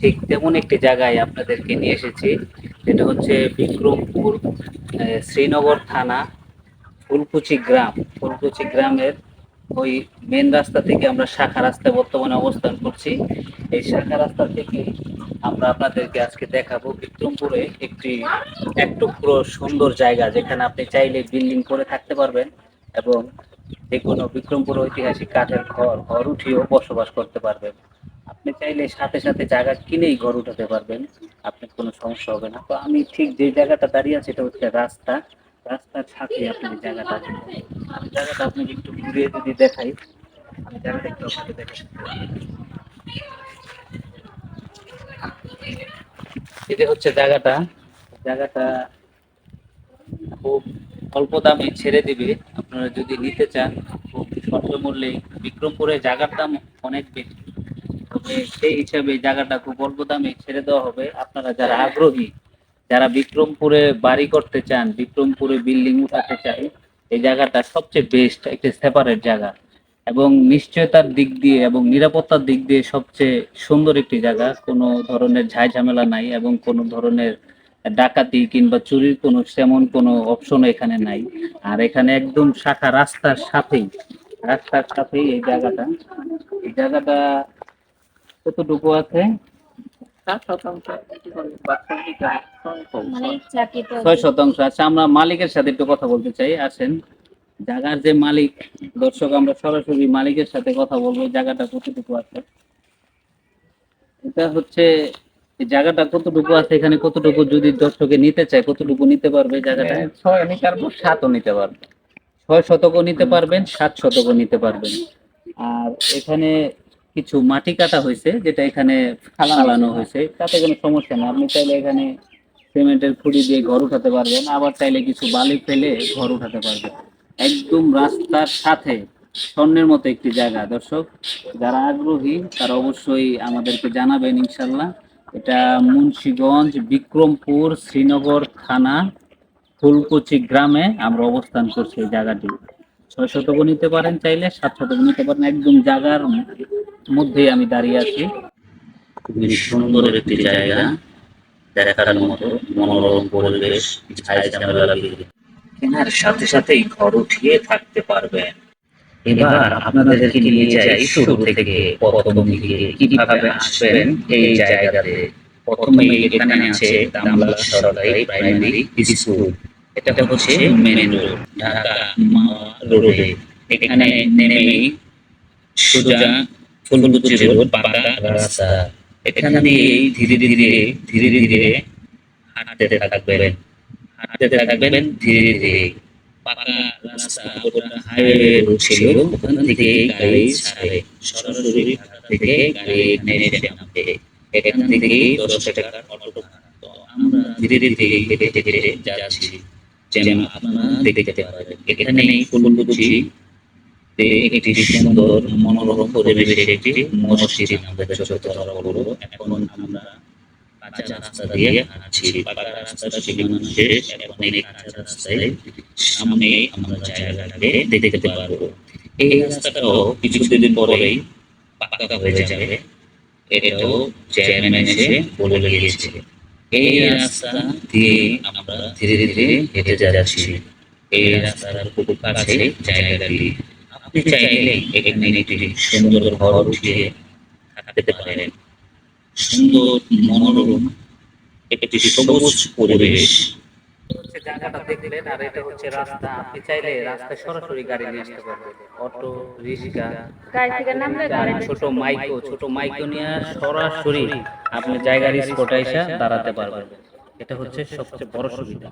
ঠিক তেমন একটি জায়গায় আপনাদেরকে নিয়ে এসেছি। যেটা হচ্ছে বিক্রমপুর শ্রীনগর থানা, ফুলকুচি গ্রাম। ফুলকুচি গ্রামের ওই মেন রাস্তা থেকে আমরা শাখা রাস্তায় বর্তমানে অবস্থান করছি। এই শাখা রাস্তা থেকে আমরা আপনাদেরকে আজকে দেখাবো বিক্রমপুরে একটি একটু পুরো সুন্দর জায়গা, যেখানে আপনি চাইলে বিল্ডিং করে থাকতে পারবেন এবং যে কোনো বিক্রমপুর ঐতিহাসিক কাঠের ঘর ঘর উঠিয়েও বসবাস করতে পারবেন। আপনি চাইলে সাথে সাথে জায়গা কিনেই ঘর উঠাতে পারবেন। আপনার কোনো সমস্যা হবে না। তো আমি ঠিক যে জায়গাটা দাঁড়িয়ে আছি, এটা হচ্ছে রাস্তা। রাস্তার সাথে আপনি জায়গাটা আমি জায়গাটা আপনাকে একটু ঘুরিয়ে যদি দেখাই, আমি জায়গাটা একটু আপনাকে দেখাই। এটা হচ্ছে জায়গাটা জায়গাটা খুব অল্প দামে ছেড়ে দিবে। আপনারা যদি নিতে চান, খুব স্বল্প মূল্যে। বিক্রমপুরে জায়গার দাম অনেক বেশি। সেই হিসাবে জায়গাটা খুব অল্প দামে ছেড়ে দেওয়া হবে। আপনারা যারা আগ্রহী, যারা বিক্রমপুরে বাড়ি করতে চান, বিক্রমপুরে বিল্ডিং উঠাতে চাই এই জায়গাটা সবচেয়ে বেস্ট একটা সেপারেট জায়গা। এবং নিশ্চয়তার দিক দিয়ে এবং নিরাপত্তার দিক দিয়ে সবচেয়ে সুন্দর একটি জায়গা। কোনো ধরনের ঝাই ঝামেলা নাই এবং কোনো ধরনের ডাকাতি কিংবা চুরির কোনো তেমন কোনো অপশন এখানে নাই। আর এখানে একদম শাখা রাস্তার সাথেই রাস্তার সাথেই এই জায়গাটা। এই জায়গাটা কতটুকু আছে? মানে ছয় শতাংশ। আচ্ছা আমরা মালিকের সাথে একটু কথা বলতে চাই। আসেন। জায়গার যে মালিক দর্শক আমরা সরাসরি মালিকের সাথে কথা বলব। জায়গাটা কতটুকু আছে? এটা হচ্ছে এই জায়গাটা কতটুকু আছে? এখানে কতটুকু যদি দর্শকে নিতে চায় কতটুকু নিতে পারবে জায়গাটা? হ্যাঁ, ছয় নিতে পারব সাতও নিতে পারব। ছয় শতকও নিতে পারবেন সাত শতকও নিতে পারবেন। আর এখানে কিছু মাটি কাটা হয়েছে, যেটা এখানে ফালানো হয়েছে। তাতে কোনো সমস্যা না আপনি চাইলে এখানে সিমেন্টের খুঁড়ি দিয়ে ঘর উঠাতে পারবেন, আবার চাইলে কিছু বালি ফেলে ঘর উঠাতে পারবেন। একদম রাস্তার সাথে, স্বর্ণের মতো একটি জায়গা। দর্শক, যারা আগ্রহী, তারা অবশ্যই আমাদেরকে জানাবেন ইনশাল্লাহ এটা মুন্সীগঞ্জ বিক্রমপুর শ্রীনগর থানা ফুলকুচি গ্রামে আমরা অবস্থান করছি এই জায়গাটি। ছয় শতক নিতে পারেন, চাইলে সাত শতক নিতে পারেন। একদম জায়গার মধ্যেই আমি দাঁড়িয়ে আছি। সুন্দর একটি জায়গা। দেখার মতো মনোরম পরিবেশ কেনার সাথে সাথেই ঘর উঠিয়ে থাকতে পারবেন এবার আপনাদেরকে নিয়ে যাই শুরু থেকে প্রথম দিকে। কীভাবে আসবেন এই জায়গাতে? প্রথমে এখানে আছে দামলা সরকারি প্রাইমারি স্কুল এটা হচ্ছে মেন রোড ঢাকা মাওয়া রোডে এখানে নেমেই সোজা ফুলকুচি রোড পাকা রাস্তা। এখানে দিয়েই ধীরে ধীরে ধীরে ধীরে হাঁটতে থাকবেন। হাঁটতে থাকবেন ধীরে ধীরে পাকা রাস্তা হাইওয়ে রোড ছিল ওখান থেকে গাড়ি ছাড়ে। সরাসরি ঢাকা থেকে গাড়ি এখানে এসে নামবে। এখান থেকে দশ টাকার অটো। তো আমরা ধীরে ধীরে হেঁটে হেঁটে যাচ্ছি। যেন আপনারা দেখতে পারেন। এখানে ফুলকুচি। একটি সুন্দর মনোরম পরিবেশে একটি মসজিদ আমাদের ছোট বড় এখন আমরা কাঁচা রাস্তা দিয়ে হাঁটছি। পাকা রাস্তাটা সীমানা শেষ এখন আমরা দেখতে পারব। এই রাস্তাটাও কিছুদিন পরেই পাকা হয়ে এটাও চেয়ারম্যান বলে গিয়েছে। এই রাস্তা দিয়ে আমরা ধীরে ধীরে হেঁটে যাচ্ছি। এই রাস্তার খুব কাছে জায়গাটি। আপনি চাইলে এখানে একটি সুন্দর ঘর উঠিয়ে থাকতে পারেন। সুন্দর মনোরম একটি সবুজ পরিবেশ। জায়গাটা দেখলেন আর এটা হচ্ছে রাস্তা। আপনি চাইলে রাস্তায় সরাসরি গাড়ি নিয়ে আসতে পারবেন। অটো রিক্সা গাড়ি থেকে নামলে গাড়ি ছোট মাইকো। ছোট মাইকো নিয়ে সরাসরি আপনি জায়গার স্পটে এসে দাঁড়াতে পারবেন। এটা হচ্ছে সবচেয়ে বড় সুবিধা।